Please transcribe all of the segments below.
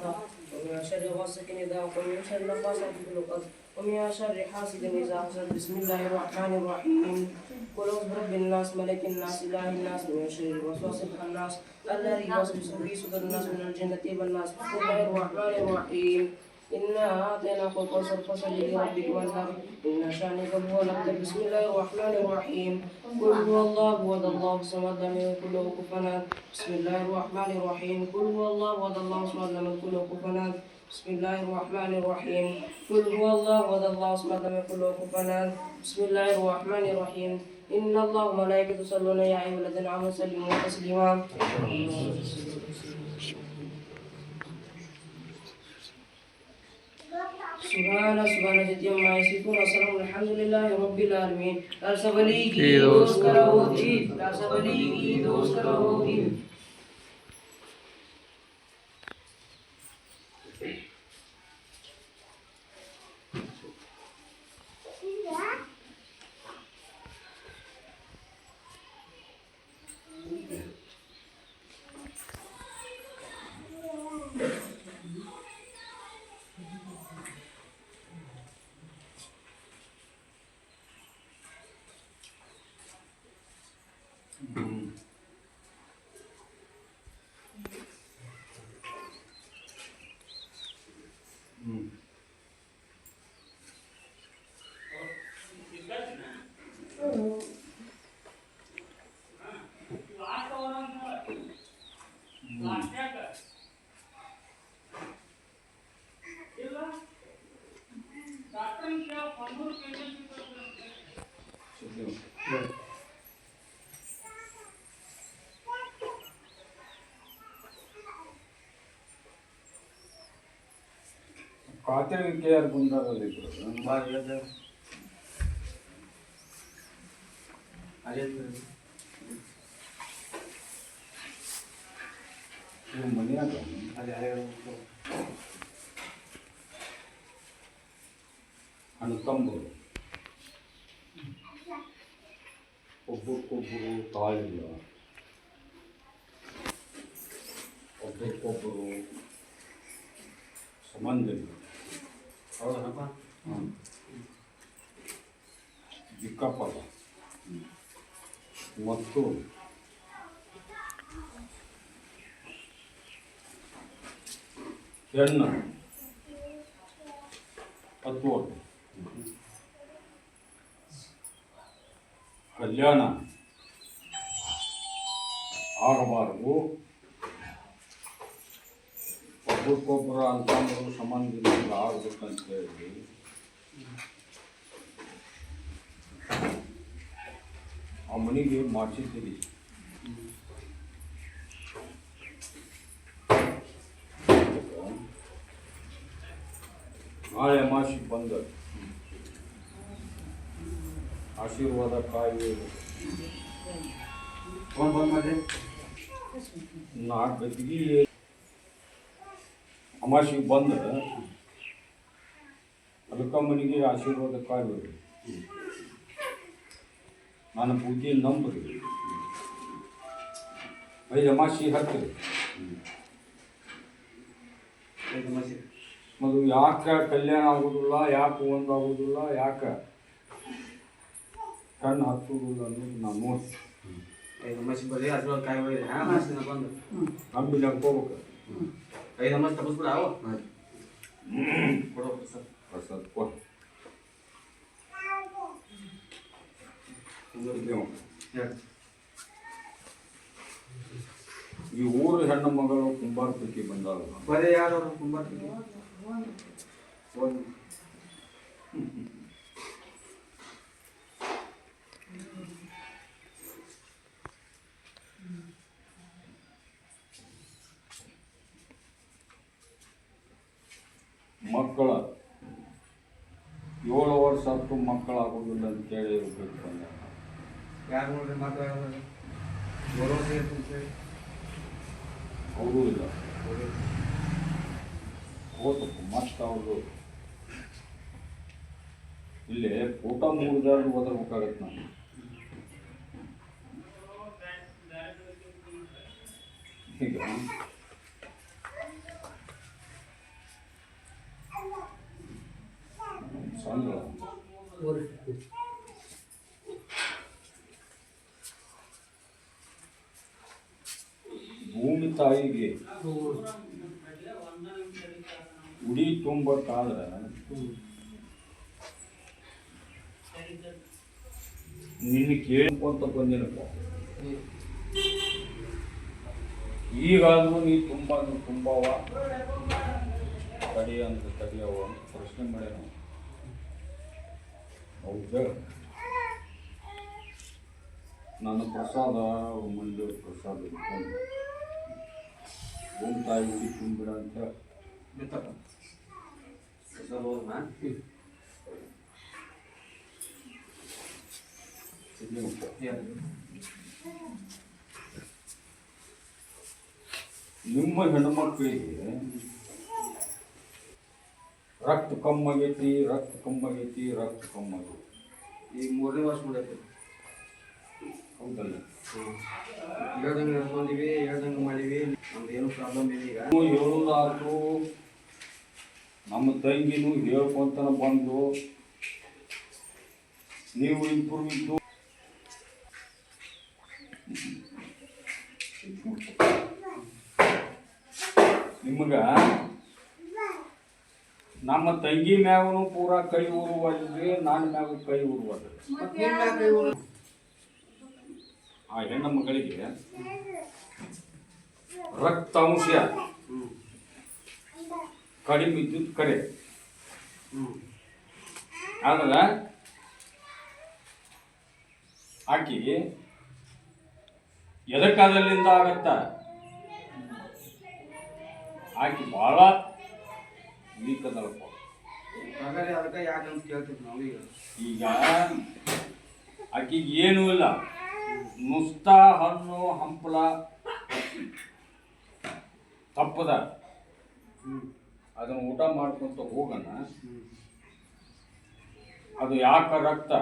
إذا وقب ومن شر النفاثات في العقد ومن شر حاسد إذا حسد. بسم الله الرحمن الرحيم. قل أعوذ برب الناس ملك الناس إله الناس من شر الوسواس الخناس الذي يوسوس في صدور الناس من الجنة والناس. بسم الله الرحمن الرحيم. إنا أعطيناك الكوثر فصل لربك وانحر إن شانك هو الأبتر بسم الله الرحمن الرحيم. قل هو الله أحد الله الصمد لم يكن له كفوا بسم الله الرحمن الرحيم. قل هو الله أحد الله الصمد لم يكن له كفوا بسم الله الرحمن الرحيم. قل هو الله أحد الله الصمد لم يكن له كفوا بسم الله الرحمن الرحيم. إن الله وملائكته يصلون يا أيها الذين آمنوا سلموا تسليما सुभान सुभान जित्यम मायसिफुन असलम अल्हम्दुलिल्लाह रब्बिल आलमीन दार सबली की दोस्त करो जी दार सबली की दोस्त करो जी Mm-hmm. ಖಾತೆ ಕೆ ಆರ್ ಗುಂಡಾರಲ್ಲಿ ಇದ್ರು ಇವ್ರ ಮನ್ಯಾಗ ಅಣ್ಣ ತಮ್ಮರು ಒಬ್ಬರಿಗೊಬ್ಬರು ತಾಳಿಲ್ಲ ಒಬ್ಬರಿಗೊಬ್ಬರು ಸಂಬಂಧ ಇಲ್ಲ ಹೌದನಪ್ಪ ಹ್ಮ್. ದಿಕ್ಕಪ್ಪಲ್ಲ ಮತ್ತು ಹೆಣ್ಣು ಹತ್ತುವತ್ತು ಕಲ್ಯಾಣ ಆಗಬಾರದು ಒಬ್ಬರಿಗೊಬ್ಬರು ಅಂತಂದ್ರು ಸಂಬಂಧದಿಂದ ಆಗ್ಬೇಕಂತ ಹೇಳಿ ಆ ಮನೆಗೆ ಮಾಡಿಸಿದ್ದೀರಿ ನಾಳೆ ಅಮಾಸಿ ಬಂದ ಆಶೀರ್ವಾದ ಕಾಯಿ ಫೋನ್ ಬಂದ್ ಮಾಡ್ರಿ ನಾಲ್ಕು ಗತಿಗೆ ಅಮಾಸಿಗೆ ಬಂದು ಅದಕ್ಕ ಮನೆಗೆ ಆಶೀರ್ವಾದ ಕಾಯ್ಬೇಕು ನಾನು ಪೂಜೆ ನಂಬ್ರಿ ಐದು ಅಮಾಸಿ ಹತ್ತು. ಐದು ಮಸಿ ಮತ್ತು ಯಾಕೆ ಕಲ್ಯಾಣ ಆಗೋದಿಲ್ಲ ಯಾಕೆ ಒಂದು ಆಗೋದಿಲ್ಲ ಯಾಕೆ ಕಣ್ಣು ಹತ್ತುವುದಿಲ್ಲ ಅನ್ನೋದು ನಾನು ನೋಡಿ ಐದು ಅಮಾಸಿ ಬರೀ ಅದ್ರ ಕಾಯಿ ಹೋಯ್ರಿ ಹಾ ಬಂದು. ನಂಬಿ ನಂಬ್ಕೋಬೇಕು ಐದು ಮಸಿ ತಪ್ಪಿಸ್ಬಿಡ ಕೊಡೋ ಸರ್ ಇದೇವ. ಹೇಳಿ ಈ ಊರು ಹೆಣ್ಣು ಮಗಳು ಕುಂಬಾರ ಪ್ರೀತಿ ಬಂದಾಳ ಬರೀ ಯಾರು ಕುಂಬಾರ ಫೋನ್ ವರ್ಷ ಹತ್ತು ಮಕ್ಕಳಾಗೋದಿಲ್ಲ ಅಂತೇಳಿ ಬೇಕು ಬಂದ ಯಾರು ನೋಡ್ರಿ ಮಾತಾಡೋದು ಭರೋಸೆ ಇರ್ತದೆ ಅಂತ ಹೇಳಿ ಅವರೂ ಇಲ್ಲ ಹೋತಪ್ಪ ಮತ್ತೆ ಅವರು ಇಲ್ಲೇ ಊಟ ಮೂರ್ದಾರು ಓದಬೇಕಾಗತ್ತೆ ನಾನು ಈಗ ಭೂಮಿ ತಾಯಿಗೆ ಉಡಿ ತುಂಬಕ್ಕಾದ್ರೆ ನಿನ್ನ ಕೇಳ್ಕೊಂತ ಬಂದಿನಪ್ಪ ಈಗಾದ್ರೂ ನೀ ತುಂಬ ತುಂಬವ. ತಡಿ ಅಂತ ತಡಿಯವ ಅಂತ ಪ್ರಶ್ನೆ ಮಾಡ್ಯಾನ ಹೌದಾ ನನ್ನ ಪ್ರಸಾದ ಮಂಡ್ಯ ಪ್ರಸಾದ ಇಟ್ಕೊಂಡು ಭೂಮಿ ತಾಯಿ ತುಂಬಿಡ ಅಂತ ಹೋದ್ನಾ? ಸಿದ್ಲಿಂಗಪ್ಪ. ನಿಮ್ಮ ಹೆಣ್ಮಕ್ಳಿಗೆ ರಕ್ತ ಕಮ್ಮಾಗೈತಿ ರಕ್ತ ಕಮ್ಮಾಗೈತಿ ರಕ್ತ ಕಮ್ಮಾಗೈತಿ ಈ ಮೂರನೇ ವರ್ಷ ಮಾಡೈತೆ ಹೌದಲ್ಲ? ಹೇಳ್ದಂಗೆ ನಡ್ಕೊಂಡಿವಿ ಹೇಳ್ದಂಗೆ ಮಾಡೀವಿ. ನಮ್ದು ಏನು ಪ್ರಾಬ್ಲಮ್ ಇಲ್ಲ ಈಗ ಹೇಳೋದಾದ್ರೂ ನಮ್ಮ ತಂಗಿನೂ ಹೇಳ್ಕೊಂತನ ಬಂದು ನೀವು ಇಂಪ್ರೂವ್ ಇದ್ದು. ನಿಮಗ ನಮ್ಮ ತಂಗಿ ಮ್ಯಾಗನು ಪೂರಾ ಕೈ ಉರುವಲ್ರಿ ನಾನು ಮ್ಯಾಗ ಕೈ ಇವ್ರು? ಆ ಹೆಣ್ಣು ಮಗಳಿಗೆ ರಕ್ತಾಂಶ ಅಂಶ ಕಡಿಮೆ ಇದ್ದಿದ್ದು ಕರೆ ಆದ್ರೆ ಆಕಿ ಎದಕ್ಕಾದಲ್ಲಿಂದ ಆಗತ್ತ? ಆಕಿ ಭಾಳ ವೀಕ್ ಅದಳಪ್ಪ ಹಾಗಾದ್ರೆ ಅದಕ್ಕೆ ಯಾಕಂತ ಕೇಳ್ತೀವಿ ನಾವು ಈಗ? ಈಗ ಆಕಿಗೆ ಏನೂ ಇಲ್ಲ. ನುಸ್ತ ಹಣ್ಣು ಹಂಪಲ ತಪ್ಪದ. ಅದನ್ನ ಊಟ ಮಾಡ್ಕೊಂತ ಹೋಗೋಣ. ಅದು ಯಾಕೆ ರಕ್ತ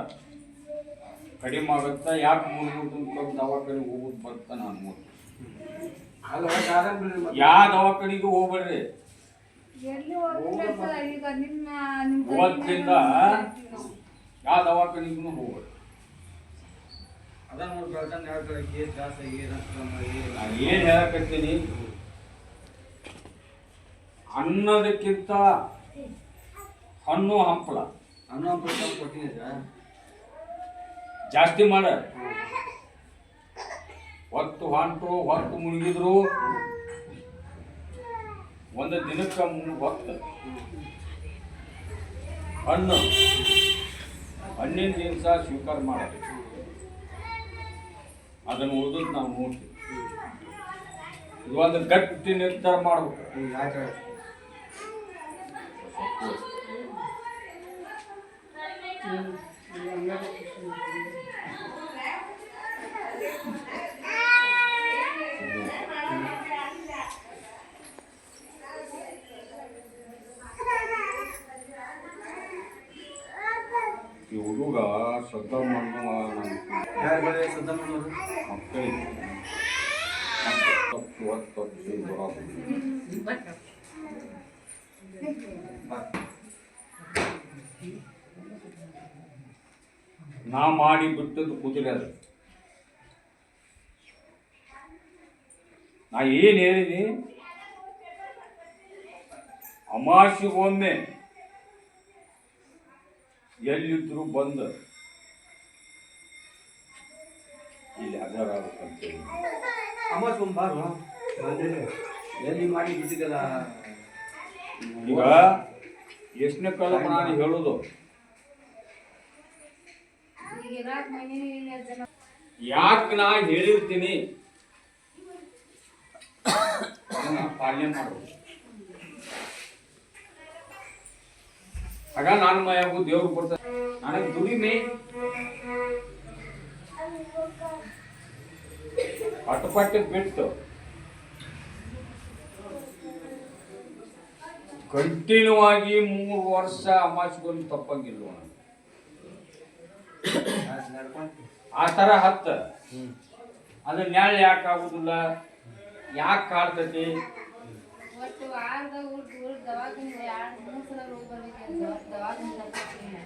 ಕಡಿಮೆ ಆಗುತ್ತಾ ಯಾಕೆ ಮುಳುಗುದು ದವಾಖಾನೆ ಹೋಗೋದು ಬರ್ತಾ ನಾನು ಅಲ್ಲ ಯಾವ ದವಾಖಾನಿಗೂ ಹೋಗ್ಬೇಡ್ರಿ. ಇವತ್ತಿಂದ ಯಾವ ದವಾಖಾನಿಗೂ ಹೋಗ್ಬೇಡ್ರಿ ಅದನ್ನ ನೋಡಿ ಬೆಳ್ತಾನೆ ಹೇಳ್ತಾರೆ ರಕ್ತದಮ್ಮ ಆಗಿ. ನಾನು ಏನು ಹೇಳಕತ್ತೀನಿ? ಅನ್ನೋದಕ್ಕಿಂತ ಹಣ್ಣು ಹಂಪಲ ಹಣ್ಣು ಹಂಪಳ ಕೊಟ್ಟಿನಿ ಸರ್ ಜಾಸ್ತಿ ಮಾಡ. ಹೊತ್ತು ಹೊಂಟು ಹೊತ್ತು ಮುಳುಗಿದ್ರು ಒಂದು ದಿನಕ್ಕೆ ಮೂರು ಭಕ್ತ. ಹಣ್ಣು. ಹಣ್ಣಿನ ದಿವಸ ಸ್ವೀಕಾರ ಮಾಡಬೇಕು. ಅದನ್ನು ಉಳಿದು ನಾವು ನೋಡ್ತೀವಿ ಇದು ಒಂದು ಗಟ್ಟಿ ನಿರ್ಧಾರ ಮಾಡಬೇಕು. ಯಾಕೆ ಈ ಹುಡುಗ ಶ್ರದ್ಧ ಮಾಡುವ ನಮ್ಮ ಯಾರು ಬರೀ ಸಿದ್ದಮ್ಮನವರು ಮಕ್ಕಳಿಗೆ. ತಪ್ಪು ಹೊತ್ತು ನಾ ಮಾಡಿ ಬಿಟ್ಟದ್ದು ಕುದುರೆ ಅದು. ನಾ ಏನು ಹೇಳಿನಿ? ಅಮಾಸಿಗೊಮ್ಮೆ ಎಲ್ಲಿದ್ರು ಬಂದ. ಇಲ್ಲಿ ಹಜಾರ್ ಆಗ್ಬೇಕಂತೇಳಿ ಅಮ್ಮ ಬಂದಿದೆ ಎಲ್ಲಿ ಮಾಡಿ ಬಿಟ್ಟಿದ್ದಲ್ಲ? ಈಗ ಎಷ್ಟನೇ ಕಾಲ ನಾನು ಹೇಳೋದು? ಯಾಕೆ ನಾ ಹೇಳಿರ್ತೀನಿ? ಪಾಲನೆ ಮಾಡೋದು ಆಗ ನಾನು ಮಯಾಗು ದೇವ್ರು ಕೊಡ್ತಾರೆ ನನಗೆ ದುಡಿಮೆ. ಪಟ್ಟು ಪಟ್ಟು ಬಿಟ್ಟು ಕಂಟಿನ್ಯೂ ಆಗಿ ಮೂರು ವರ್ಷ ಅಮಾಚ್ಕೊಂಡು ನಡ್ಕೊಂಡು ಆ ಥರ ಹತ್ತ. ಅದು ನ್ಯಾಯ ಯಾಕೆ ಆಗುದಿಲ್ಲ? ಯಾಕೆ ಕಾಡ್ತೈತಿ ವಾರದಾಗ ಊಟ ಊಟ ದವಾಖಾನೆ ಎರಡು ಮೂರು ಸಲ ಹೋಗಿ ಬರ್ಬೇಕಂತ ದವಾಖಾನೆ ಕರ್ಕೊಂಡ್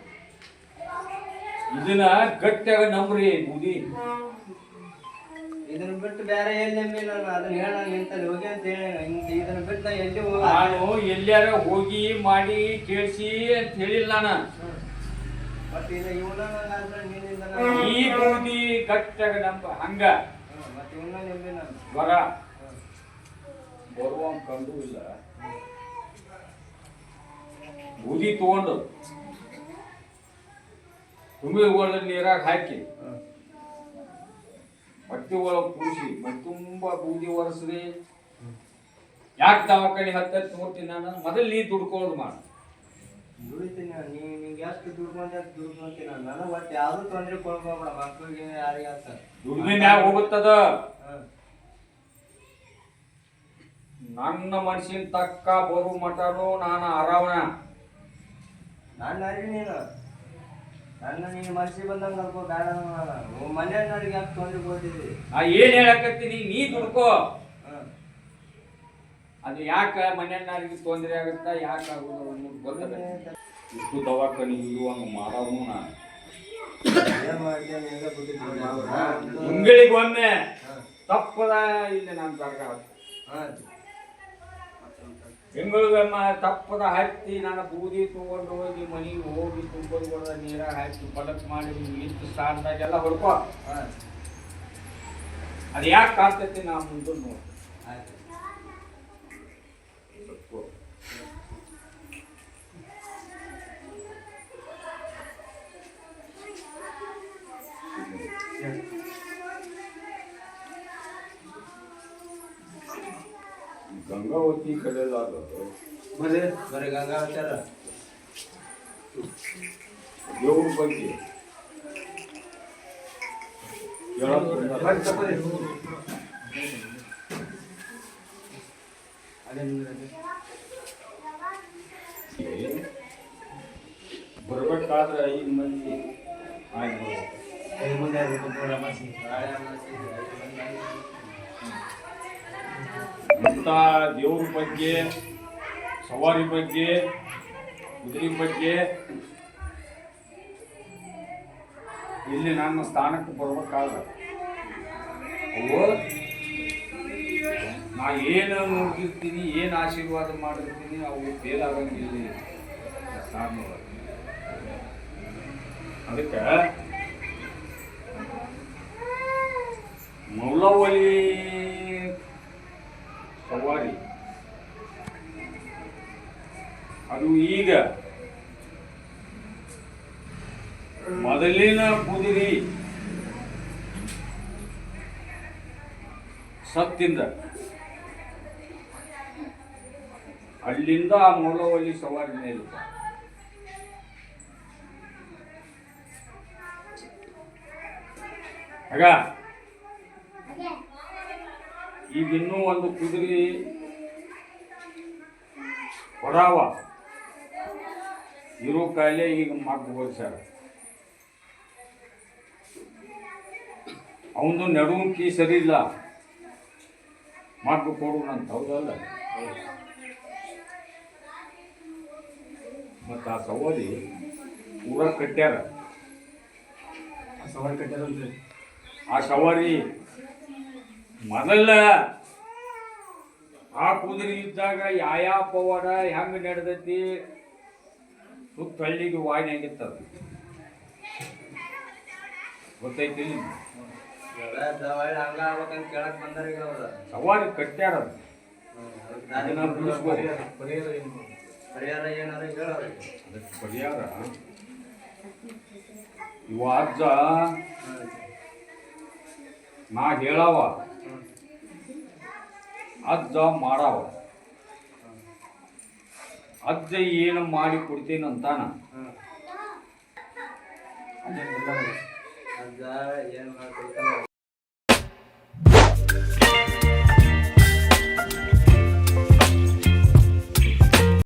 ಇದನ್ನ ಗಟ್ಟಿಯಾಗ ನಂಬ್ರಿ ಬೂದಿ ಇದನ್ನ ಬಿಟ್ಟು ಬೇರೆ ಏನ್ ನಂಬಿಲ್ಲ ನಾನು ಅದನ್ನ ಹೇಳ ಹೋಗಿ ಅಂತ ಹೇಳಿ. ಇದನ್ನ ಬಿಟ್ಟು ನಾ ಎಲ್ಲಿ ಹೋಗ ನಾನು ಎಲ್ಲಾರ ಹೋಗಿ ಮಾಡಿ ಕೇಳಿಸಿ ಅಂತ ಹೇಳಿಲ್ಲ ನಾನು. ಮತ್ತೆ ಇದು ಇವನ ನಿನ್ನಿಂದ ಈ ಬೂದಿ ಗಟ್ಟಿಯಾಗ ನಂಬ ಹಂಗ. ಮತ್ತೆ ಇವನ್ನ ನಂಬಿ ನಾನು. ಬರ ಬರುವಂಗ ಕಂಡು ಇಲ್ಲ. ಬೂದಿ ತಗೊಂಡು ತುಂಬಿ ಒಳ್ಳೆ ನೀರಾಗ ಹಾಕಿ. ಹೊಟ್ಟೆ ಒಳಗೆ ಮೈ ತುಂಬ ಬೂದಿ ಒರೆಸ್ರಿ. ಯಾಕೆ ದವಾಖಾನೆ ಹತ್ತತ್ತು ನೋಡ್ತೀನಿ ನಾನು ಮೊದಲು ನೀ ದುಡ್ಕೊಂಡು ಮಾಡ. ದುಡಿತೀನಿ ನಾನು. ನೀ ನಿಂಗೆ ಎಷ್ಟು ದುಡ್ಕೊಂಡೆ ಅಷ್ಟು ದುಡ್ಕೊಂತೀನಿ ನಾನು. ನನಗೆ ಒಟ್ಟು ಯಾವ್ದು ತೊಂದರೆ ಕೊಡ್ಬೋಬೇಡ ಮಕ್ಳಿಗೆ ಯಾರಿಗೆ ಮ್ಯಾಗ ಹೋಗುತ್ತದ? ನನ್ನ ಮನಸ್ಸಿನ ತಕ್ಕ ಬರು ಮಟನು ನಾನು ಆರಾಮನ ನನ್ನ ಅರಿ ನೀನು. ನನ್ನ ನೀನು ಮನಸ್ಸಿಗೆ ಬಂದಂಗೆ ಅನ್ಕೋ ಬೇಡ ಮನೆಯವ್ರಿಗೆ ಯಾಕೆ ತೊಂದರೆ ಕೊಡ್ತಿದ್ದಿ? ಆ ಏನ್ ಹೇಳಕತ್ತೀನಿ ನೀ ದುಡ್ಕೋ. ಅದು ಯಾಕ ಮನೆಯನ್ನಾರಿಗೆ ತೊಂದರೆ ಆಗುತ್ತ ಯಾಕೆ ಆಗೋದು ಅನ್ನೋದು ಗೊತ್ತದ. ಇಷ್ಟು ದವಾಖಾನೆ ಅನ್ನೋ ಮಾಡಾನು ನಾನು ಏನು ಮಾಡ್ತೀಯ ನಿಂಗೆ ಬುದ್ಧಿ ತಿಂಗಳಿಗೆ ಒಮ್ಮೆ ತಪ್ಪದ ಇಲ್ಲಿ ನಾನು ದರ್ಗಾ ಹಾಂ ತಪ್ಪದ ಹತ್ತಿ ನಾನು ಬೂದಿ ತಗೊಂಡು ಹೋಗಿ ಮನೆಗೆ ಹೋಗಿ ತುಂಬೋದು ಕೊಡದ ನೀರಾಗ ಹಾಕಿ ಬಲಕ್ ಮಾಡಿ ಇಷ್ಟು ಸ್ಥಾನದಾಗೆಲ್ಲ ಹೊಡ್ಕೋ. ಅದು ಯಾಕೆ ಕಾಡ್ತೈತಿ ನಾ ಮುಂದೆ ನೋಡಿ. ಗಂಗಾವತಿ ಕಡೆಯಲ್ಲಾದ ಬರ್ರಿ ಬರ್ರಿ ಗಂಗಾವಚಾರ ದೇವ್ರ ಬಗ್ಗೆ ಹೇಳಕ್ ಬಂದಾರ. ಬರ್ರಿ ತಪ್ಪರಿ ಅದೇ ನಿಮ್ದು ಬರ್ಬೇಕಾದ್ರೆ ಐದು ಇಂಥ ದೇವ್ರ ಬಗ್ಗೆ, ಸವಾರಿ ಬಗ್ಗೆ ಕುದುರೆ ಬಗ್ಗೆ ಇಲ್ಲಿ ನನ್ನ ಸ್ಥಾನಕ್ಕೆ ಬರ್ಬೇಕಾದ್ರೆ ಅವು ನಾ ಏನು ನೋಡ್ತಿರ್ತೀನಿ, ಏನು ಆಶೀರ್ವಾದ ಮಾಡಿರ್ತೀನಿ, ಅವು ಸ್ಥಾನದೊಳಗೆ. ಅದಕ್ಕೆ ಮೌಲವಲಿ ಸವಾರಿ ಅದು ಈಗ ಮೊದಲಿನ ಕುದುರೆ ಸತ್ತಿಂದ ಅಲ್ಲಿಂದ ಆ ಮೌಲವಲ್ಲಿ ಸವಾರಿ ಮೇಲೆ ಆಗ? ಈಗ ಇನ್ನೂ ಒಂದು ಕುದುರೆ ಕೊಡಾವ. ಇರೋ ಕಾಯಿಲೆ ಈಗ ಮಾಡ್ಬೋದು ಸರ್ ಅವನು ನಡುವಕ್ಕಿ ಸರಿ ಇಲ್ಲ. ಮಗ್ಗು ಅಂತ ಹೌದಲ್ಲ? ಮತ್ತು ಆ ಸವಾರಿ ಊರ ಕಟ್ಟ್ಯಾರ ಆ ಸವಾರಿ ಕಟ್ಟ್ಯಾರಂತೆ ಆ ಸವಾರಿ ಮೊದಲ ಆ ಕುದುರೆ ಇದ್ದಾಗ ಯಾಯಾ ಪವಾಡ ಹೆಂಗ್ ನಡೆದೈತಿ ಸುತ್ತ ಹಳ್ಳಿಗೆ ವಾಯ್ನಾಗಿತ್ತದ ಗೊತ್ತೈತಿ ಸವಾರಿ ಕಟ್ಟ್ಯಾರ ಅದು. ಅದನ್ನ ಬಿಡಿಸ್ಬೋದು. ಪರಿಹಾರ ಏನಾರ ಅದಕ್ಕೆ ಪರಿಹಾರ? ಇವ ಅಜ್ಜ ನಾ ಹೇಳವ. ಅಜ್ಜ ಮಾಡವ. ಅಜ್ಜ ಏನು ಮಾಡಿ ಕೊಡ್ತೀನಿ ಅಂತಾನ? ಅಜ್ಜ ಏನು ಮಾಡ್ಕೊಡ್ತಾನ